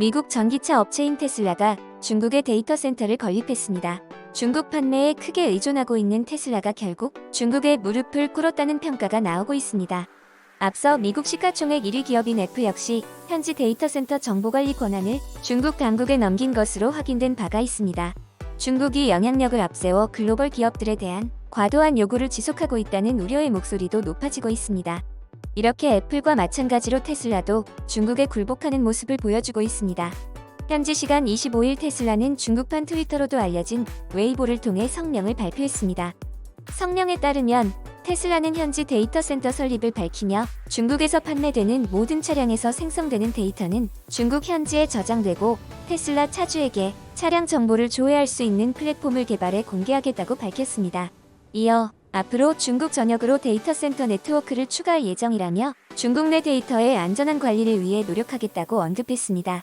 미국 전기차 업체인 테슬라가 중국의 데이터 센터를 건립했습니다. 중국 판매에 크게 의존하고 있는 테슬라가 결국 중국의 무릎을 꿇었다는 평가가 나오고 있습니다. 앞서 미국 시가총액 1위 기업인 애플 역시 현지 데이터 센터 정보관리 권한을 중국 당국에 넘긴 것으로 확인된 바가 있습니다. 중국이 영향력을 앞세워 글로벌 기업들에 대한 과도한 요구를 지속하고 있다는 우려의 목소리도 높아지고 있습니다. 이렇게 애플과 마찬가지로 테슬라도 중국에 굴복하는 모습을 보여주고 있습니다. 현지 시간 25일 테슬라는 중국판 트위터로도 알려진 웨이보를 통해 성명을 발표했습니다. 성명에 따르면 테슬라는 현지 데이터 센터 설립을 밝히며 중국에서 판매되는 모든 차량에서 생성되는 데이터는 중국 현지에 저장되고 테슬라 차주에게 차량 정보를 조회할 수 있는 플랫폼을 개발해 공개하겠다고 밝혔습니다. 이어 앞으로 중국 전역으로 데이터 센터 네트워크를 추가할 예정이라며 중국 내 데이터의 안전한 관리를 위해 노력하겠다고 언급했습니다.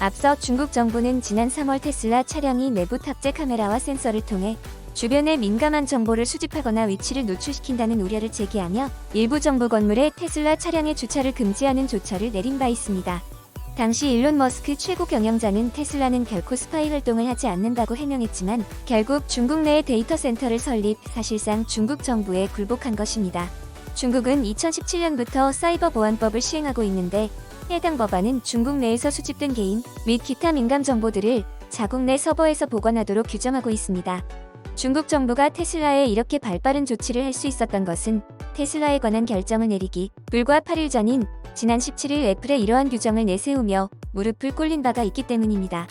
앞서 중국 정부는 지난 3월 테슬라 차량이 내부 탑재 카메라와 센서를 통해 주변의 민감한 정보를 수집하거나 위치를 노출시킨다는 우려를 제기하며 일부 정부 건물에 테슬라 차량의 주차를 금지하는 조처를 내린 바 있습니다. 당시 일론 머스크 최고 경영자는 테슬라는 결코 스파이 활동을 하지 않는다고 해명했지만 결국 중국 내에 데이터 센터를 설립, 사실상 중국 정부에 굴복한 것입니다. 중국은 2017년부터 사이버 보안법을 시행하고 있는데 해당 법안은 중국 내에서 수집된 개인 및 기타 민감 정보들을 자국 내 서버에서 보관하도록 규정하고 있습니다. 중국 정부가 테슬라에 이렇게 발빠른 조치를 할 수 있었던 것은 테슬라에 관한 결정을 내리기 불과 8일 전인 지난 17일 애플에 이러한 규정을 내세우며 무릎을 꿇린 바가 있기 때문입니다.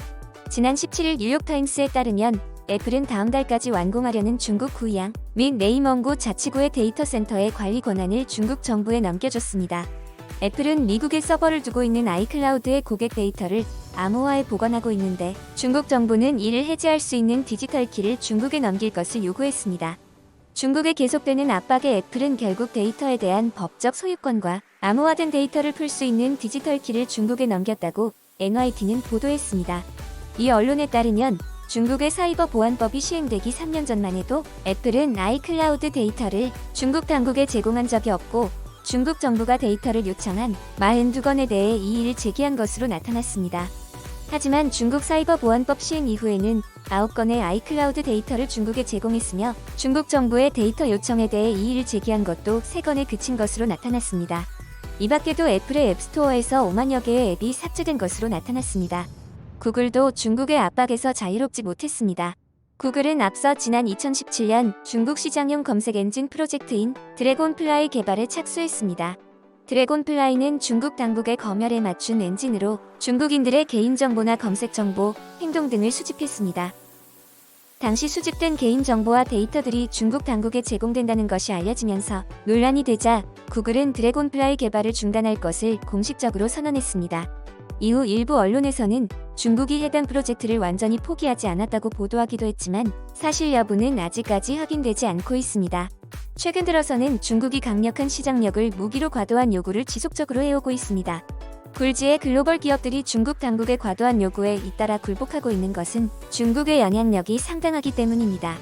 지난 17일 뉴욕타임스에 따르면 애플은 다음 달까지 완공하려는 중국 구이양 및 네이먼구 자치구의 데이터 센터의 관리 권한을 중국 정부에 넘겨줬습니다. 애플은 미국에 서버를 두고 있는 아이클라우드의 고객 데이터를 암호화에 보관하고 있는데 중국 정부는 이를 해제할 수 있는 디지털 키를 중국에 넘길 것을 요구했습니다. 중국에 계속되는 압박에 애플은 결국 데이터에 대한 법적 소유권과 암호화된 데이터를 풀 수 있는 디지털 키를 중국에 넘겼다고 NYT는 보도했습니다. 이 언론에 따르면 중국의 사이버 보안법이 시행되기 3년 전만 해도 애플은 아이클라우드 데이터를 중국 당국에 제공한 적이 없고 중국 정부가 데이터를 요청한 42건에 대해 이의를 제기한 것으로 나타났습니다. 하지만 중국 사이버 보안법 시행 이후에는 9건의 아이클라우드 데이터를 중국에 제공했으며 중국 정부의 데이터 요청에 대해 이의를 제기한 것도 3건에 그친 것으로 나타났습니다. 이 밖에도 애플의 앱스토어에서 5만여 개의 앱이 삭제된 것으로 나타났습니다. 구글도 중국의 압박에서 자유롭지 못했습니다. 구글은 앞서 지난 2017년 중국 시장용 검색 엔진 프로젝트인 드래곤플라이 개발에 착수했습니다. 드래곤플라이는 중국 당국의 검열에 맞춘 엔진으로 중국인들의 개인정보나 검색정보, 행동 등을 수집했습니다. 당시 수집된 개인정보와 데이터들이 중국 당국에 제공된다는 것이 알려지면서 논란이 되자 구글은 드래곤플라이 개발을 중단할 것을 공식적으로 선언했습니다. 이후 일부 언론에서는 중국이 해당 프로젝트를 완전히 포기하지 않았다고 보도하기도 했지만 사실 여부는 아직까지 확인되지 않고 있습니다. 최근 들어서는 중국이 강력한 시장력을 무기로 과도한 요구를 지속적으로 해오고 있습니다. 굴지의 글로벌 기업들이 중국 당국의 과도한 요구에 잇따라 굴복하고 있는 것은 중국의 영향력이 상당하기 때문입니다.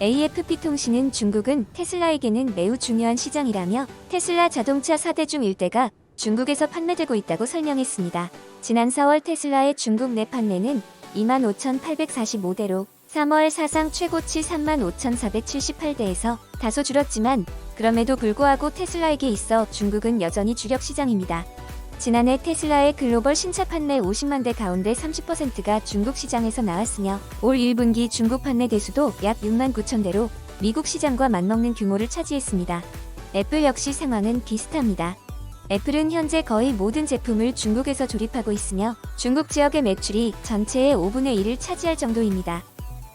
AFP 통신은 중국은 테슬라에게는 매우 중요한 시장이라며 테슬라 자동차 4대 중 1대가 중국에서 판매되고 있다고 설명했습니다. 지난 4월 테슬라의 중국 내 판매는 25,845대로 3월 사상 최고치 35,478대에서 다소 줄었지만 그럼에도 불구하고 테슬라에게 있어 중국은 여전히 주력 시장입니다. 지난해 테슬라의 글로벌 신차 판매 50만 대 가운데 30%가 중국 시장에서 나왔으며 올 1분기 중국 판매 대수도 약 6만 9천 대로 미국 시장과 맞먹는 규모를 차지했습니다. 애플 역시 상황은 비슷합니다. 애플은 현재 거의 모든 제품을 중국에서 조립하고 있으며 중국 지역의 매출이 전체의 5분의 1을 차지할 정도입니다.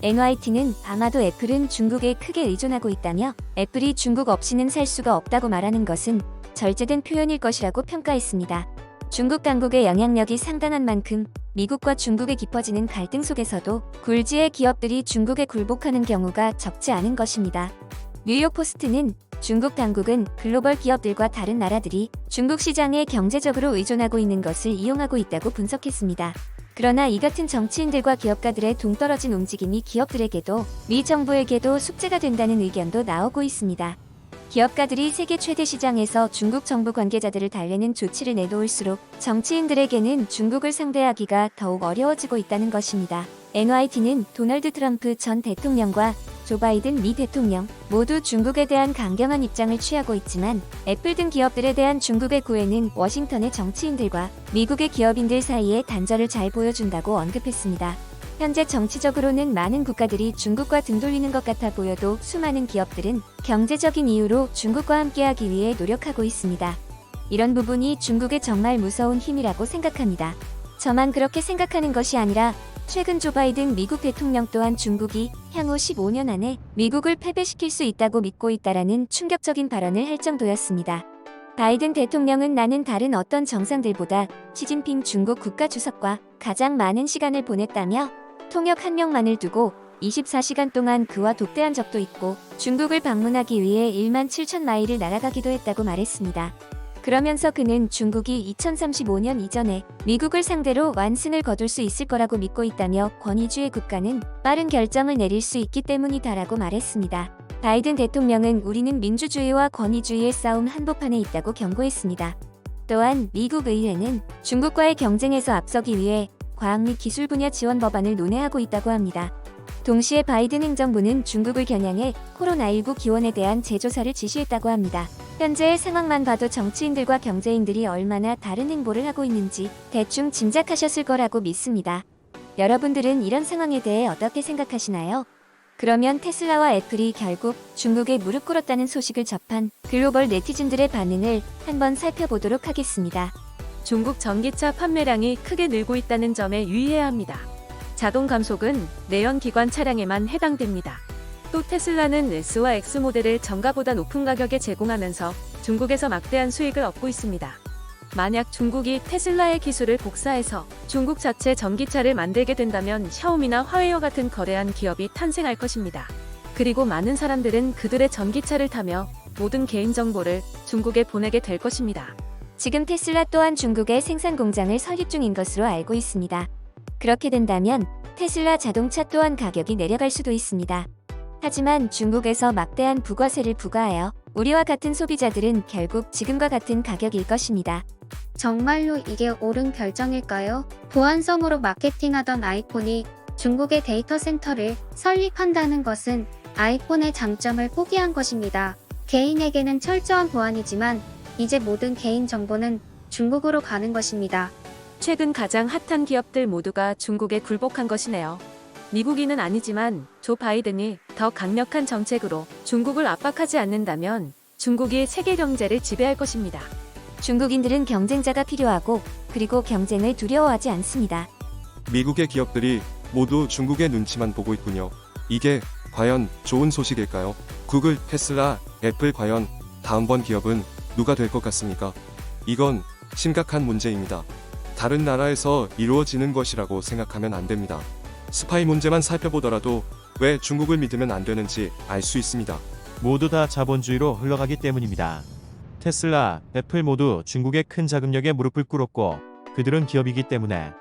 NYT는 아마도 애플은 중국에 크게 의존하고 있다며 애플이 중국 없이는 살 수가 없다고 말하는 것은 절제된 표현일 것이라고 평가했습니다. 중국 당국의 영향력이 상당한 만큼 미국과 중국에 깊어지는 갈등 속에서도 굴지의 기업들이 중국에 굴복하는 경우가 적지 않은 것입니다. 뉴욕포스트는 중국 당국은 글로벌 기업들과 다른 나라들이 중국 시장에 경제적으로 의존하고 있는 것을 이용하고 있다고 분석했습니다. 그러나 이 같은 정치인들과 기업가들의 동떨어진 움직임이 기업들에게도 미 정부에게도 숙제가 된다는 의견도 나오고 있습니다. 기업가들이 세계 최대 시장에서 중국 정부 관계자들을 달래는 조치를 내놓을수록 정치인들에게는 중국을 상대하기가 더욱 어려워지고 있다는 것입니다. NYT는 도널드 트럼프 전 대통령과 조 바이든 미 대통령 모두 중국에 대한 강경한 입장을 취하고 있지만 애플 등 기업들에 대한 중국의 구애는 워싱턴의 정치인들과 미국의 기업인들 사이에 단절을 잘 보여준다고 언급했습니다. 현재 정치적으로는 많은 국가들이 중국과 등 돌리는 것 같아 보여도 수많은 기업들은 경제적인 이유로 중국과 함께하기 위해 노력하고 있습니다. 이런 부분이 중국의 정말 무서운 힘이라고 생각합니다. 저만 그렇게 생각하는 것이 아니라 최근 조 바이든 미국 대통령 또한 중국이 향후 15년 안에 미국을 패배시킬 수 있다고 믿고 있다라는 충격적인 발언을 할 정도였습니다. 바이든 대통령은 나는 다른 어떤 정상들보다 시진핑 중국 국가주석과 가장 많은 시간을 보냈다며 통역 한 명만을 두고 24시간 동안 그와 독대한 적도 있고 중국을 방문하기 위해 1만 7천 마일을 날아가기도 했다고 말했습니다. 그러면서 그는 중국이 2035년 이전에 미국을 상대로 완승을 거둘 수 있을 거라고 믿고 있다며 권위주의 국가는 빠른 결정을 내릴 수 있기 때문이다라고 말했습니다. 바이든 대통령은 우리는 민주주의와 권위주의의 싸움 한복판에 있다고 경고했습니다. 또한 미국 의회는 중국과의 경쟁에서 앞서기 위해 과학 및 기술 분야 지원 법안을 논의하고 있다고 합니다. 동시에 바이든 행정부는 중국을 겨냥해 코로나19 기원에 대한 재조사를 지시했다고 합니다. 현재의 상황만 봐도 정치인들과 경제인들이 얼마나 다른 행보를 하고 있는지 대충 짐작하셨을 거라고 믿습니다. 여러분들은 이런 상황에 대해 어떻게 생각하시나요? 그러면 테슬라와 애플이 결국 중국에 무릎 꿇었다는 소식을 접한 글로벌 네티즌들의 반응을 한번 살펴보도록 하겠습니다. 중국 전기차 판매량이 크게 늘고 있다는 점에 유의해야 합니다. 자동 감속은 내연기관 차량에만 해당됩니다. 또 테슬라는 S와 X 모델을 정가보다 높은 가격에 제공하면서 중국에서 막대한 수익을 얻고 있습니다. 만약 중국이 테슬라의 기술을 복사해서 중국 자체 전기차를 만들게 된다면 샤오미나 화웨이와 같은 거래한 기업이 탄생할 것입니다. 그리고 많은 사람들은 그들의 전기차를 타며 모든 개인정보를 중국에 보내게 될 것입니다. 지금 테슬라 또한 중국에 생산 공장을 설립 중인 것으로 알고 있습니다. 그렇게 된다면 테슬라 자동차 또한 가격이 내려갈 수도 있습니다. 하지만 중국에서 막대한 부가세를 부과하여 우리와 같은 소비자들은 결국 지금과 같은 가격일 것입니다. 정말로 이게 옳은 결정일까요? 보안성으로 마케팅하던 아이폰이 중국의 데이터 센터를 설립한다는 것은 아이폰의 장점을 포기한 것입니다. 개인에게는 철저한 보안이지만 이제 모든 개인 정보는 중국으로 가는 것입니다. 최근 가장 핫한 기업들 모두가 중국에 굴복한 것이네요. 미국인은 아니지만 조 바이든이 더 강력한 정책으로 중국을 압박하지 않는다면 중국이 세계 경제를 지배할 것입니다. 중국인들은 경쟁자가 필요하고 그리고 경쟁을 두려워하지 않습니다. 미국의 기업들이 모두 중국의 눈치만 보고 있군요. 이게 과연 좋은 소식일까요? 구글, 테슬라, 애플 과연 다음번 기업은 누가 될 것 같습니까? 이건 심각한 문제입니다. 다른 나라에서 이루어지는 것이라고 생각하면 안 됩니다. 스파이 문제만 살펴보더라도 왜 중국을 믿으면 안 되는지 알 수 있습니다. 모두 다 자본주의로 흘러가기 때문입니다. 테슬라, 애플 모두 중국의 큰 자금력에 무릎을 꿇었고 그들은 기업이기 때문에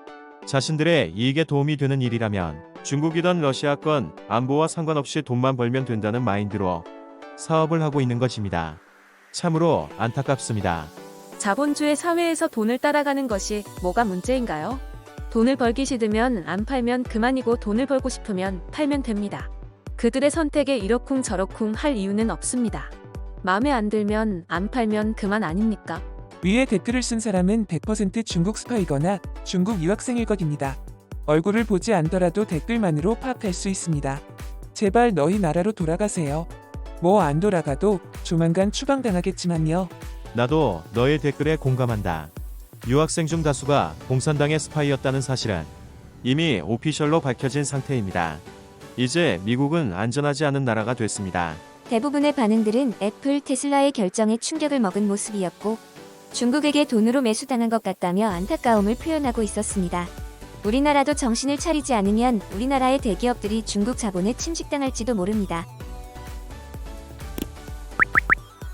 자신들의 이익에 도움이 되는 일이라면 중국이든 러시아건 안보와 상관없이 돈만 벌면 된다는 마인드로 사업을 하고 있는 것입니다. 참으로 안타깝습니다. 자본주의 사회에서 돈을 따라가는 것이 뭐가 문제인가요? 돈을 벌기 싫으면 안 팔면 그만이고 돈을 벌고 싶으면 팔면 됩니다. 그들의 선택에 이러쿵 저러쿵 할 이유는 없습니다. 마음에 안 들면 안 팔면 그만 아닙니까? 위에 댓글을 쓴 사람은 100% 중국 스파이거나 중국 유학생일 것입니다. 얼굴을 보지 않더라도 댓글만으로 파악할 수 있습니다. 제발 너희 나라로 돌아가세요. 뭐 안 돌아가도 조만간 추방당하겠지만요. 나도 너의 댓글에 공감한다. 유학생 중 다수가 공산당의 스파이였다는 사실은 이미 오피셜로 밝혀진 상태입니다. 이제 미국은 안전하지 않은 나라가 됐습니다. 대부분의 반응들은 애플, 테슬라의 결정에 충격을 먹은 모습이었고 중국에게 돈으로 매수당한 것 같다며 안타까움을 표현하고 있었습니다. 우리나라도 정신을 차리지 않으면 우리나라의 대기업들이 중국 자본에 침식당할지도 모릅니다.